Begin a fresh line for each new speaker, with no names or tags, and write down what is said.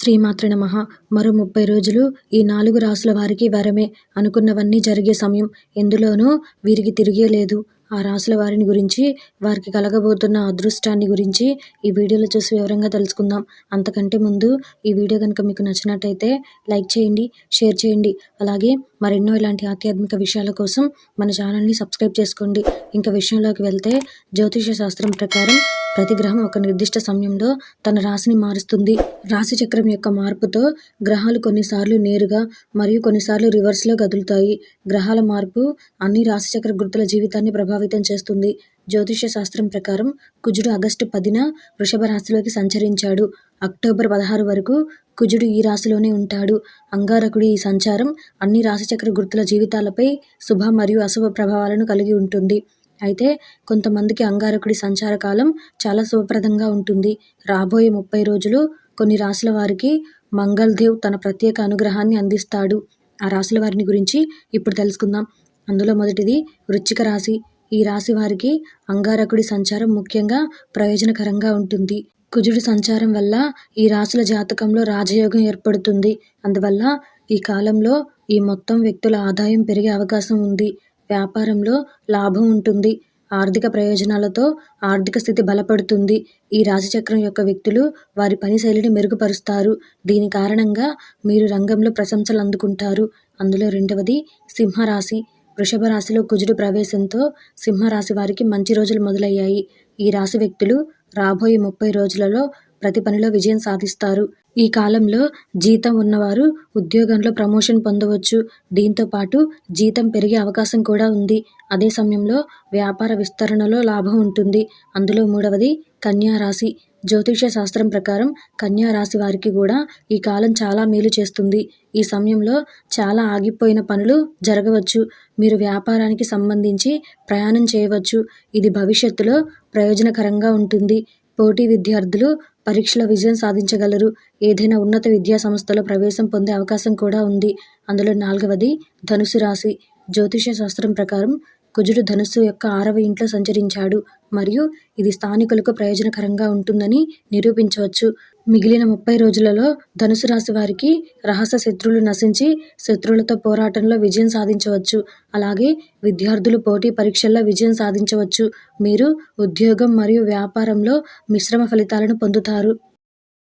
శ్రీమాత్ర నమః. మరో ముప్పై రోజులు ఈ నాలుగు రాసుల వారికి వరమే. అనుకున్నవన్నీ జరిగే సమయం ఎందులోనూ వీరికి తిరిగే లేదు. ఆ రాసుల వారిని గురించి వారికి కలగబోతున్న అదృష్టాన్ని గురించి ఈ వీడియోలో చూసి వివరంగా తెలుసుకుందాం. అంతకంటే ముందు ఈ వీడియో కనుక మీకు నచ్చినట్టయితే లైక్ చేయండి షేర్ చేయండి. అలాగే మరెన్నో ఇలాంటి ఆధ్యాత్మిక విషయాల కోసం మన ఛానల్ని సబ్స్క్రైబ్ చేసుకోండి. ఇంకా విషయంలోకి వెళ్తే జ్యోతిష శాస్త్రం ప్రకారం ప్రతి గ్రహం ఒక నిర్దిష్ట సమయంలో తన రాశిని మారుస్తుంది. రాశి చక్రం యొక్క మార్పుతో గ్రహాలు కొన్నిసార్లు నేరుగా మరియు కొన్నిసార్లు రివర్స్లో కదులుతాయి. గ్రహాల మార్పు అన్ని రాశిచక్ర గుర్తుల జీవితాన్ని ప్రభావితం చేస్తుంది. జ్యోతిష శాస్త్రం ప్రకారం కుజుడు ఆగస్టు పదిన వృషభ రాశిలోకి సంచరించాడు. అక్టోబర్ పదహారు వరకు కుజుడు ఈ రాశిలోనే ఉంటాడు. అంగారకుడి ఈ సంచారం అన్ని రాశిచక్ర గుర్తుల జీవితాలపై శుభ మరియు అశుభ ప్రభావాలను కలిగి ఉంటుంది. అయితే కొంతమందికి అంగారకుడి సంచార కాలం చాలా శుభప్రదంగా ఉంటుంది. రాబోయే ముప్పై రోజులు కొన్ని రాశుల వారికి మంగళదేవ్ తన ప్రత్యేక అనుగ్రహాన్ని అందిస్తాడు. ఆ రాశుల వారిని గురించి ఇప్పుడు తెలుసుకుందాం. అందులో మొదటిది వృచ్చిక రాశి. ఈ రాశి వారికి అంగారకుడి సంచారం ముఖ్యంగా ప్రయోజనకరంగా ఉంటుంది. కుజుడి సంచారం వల్ల ఈ రాశుల జాతకంలో రాజయోగం ఏర్పడుతుంది. అందువల్ల ఈ కాలంలో ఈ మొత్తం వ్యక్తుల ఆదాయం పెరిగే అవకాశం ఉంది. వ్యాపారంలో లాభం ఉంటుంది. ఆర్థిక ప్రయోజనాలతో ఆర్థిక స్థితి బలపడుతుంది. ఈ రాశిచక్రం యొక్క వ్యక్తులు వారి పని శైలిని మెరుగుపరుస్తారు. దీని కారణంగా మీరు రంగంలో ప్రశంసలు అందుకుంటారు. అందులో రెండవది సింహరాశి. వృషభ రాశిలో కుజుడు ప్రవేశంతో సింహరాశి వారికి మంచి రోజులు మొదలయ్యాయి. ఈ రాశి వ్యక్తులు రాబోయే ముప్పై రోజులలో ప్రతి పనిలో విజయం సాధిస్తారు. ఈ కాలంలో జీతం ఉన్నవారు ఉద్యోగంలో ప్రమోషన్ పొందవచ్చు. దీంతో పాటు జీతం పెరిగే అవకాశం కూడా ఉంది. అదే సమయంలో వ్యాపార విస్తరణలో లాభం ఉంటుంది. అందులో మూడవది కన్యా రాశి. జ్యోతిష శాస్త్రం ప్రకారం కన్యా రాశి వారికి కూడా ఈ కాలం చాలా మేలు చేస్తుంది. ఈ సమయంలో చాలా ఆగిపోయిన పనులు జరగవచ్చు. మీరు వ్యాపారానికి సంబంధించి ప్రయాణం చేయవచ్చు. ఇది భవిష్యత్తులో ప్రయోజనకరంగా ఉంటుంది. పోటీ విద్యార్థులు పరీక్షలో విజయం సాధించగలరు. ఏదైనా ఉన్నత విద్యా సంస్థలో ప్రవేశం పొందే అవకాశం కూడా ఉంది. అందులో నాలుగవది ధనుసు రాశి. జ్యోతిష శాస్త్రం ప్రకారం కుజుడు ధనుస్సు యొక్క ఆరవ ఇంట్లో సంచరించాడు. మరియు ఇది స్థానికులకు ప్రయోజనకరంగా ఉంటుందని నిరూపించవచ్చు. మిగిలిన ముప్పై రోజులలో ధనుసు రాశి వారికి రహస్య శత్రువులు నశించి శత్రువులతో పోరాటంలో విజయం సాధించవచ్చు. అలాగే విద్యార్థులు పోటీ పరీక్షల్లో విజయం సాధించవచ్చు. మీరు ఉద్యోగం మరియు వ్యాపారంలో మిశ్రమ ఫలితాలను పొందుతారు.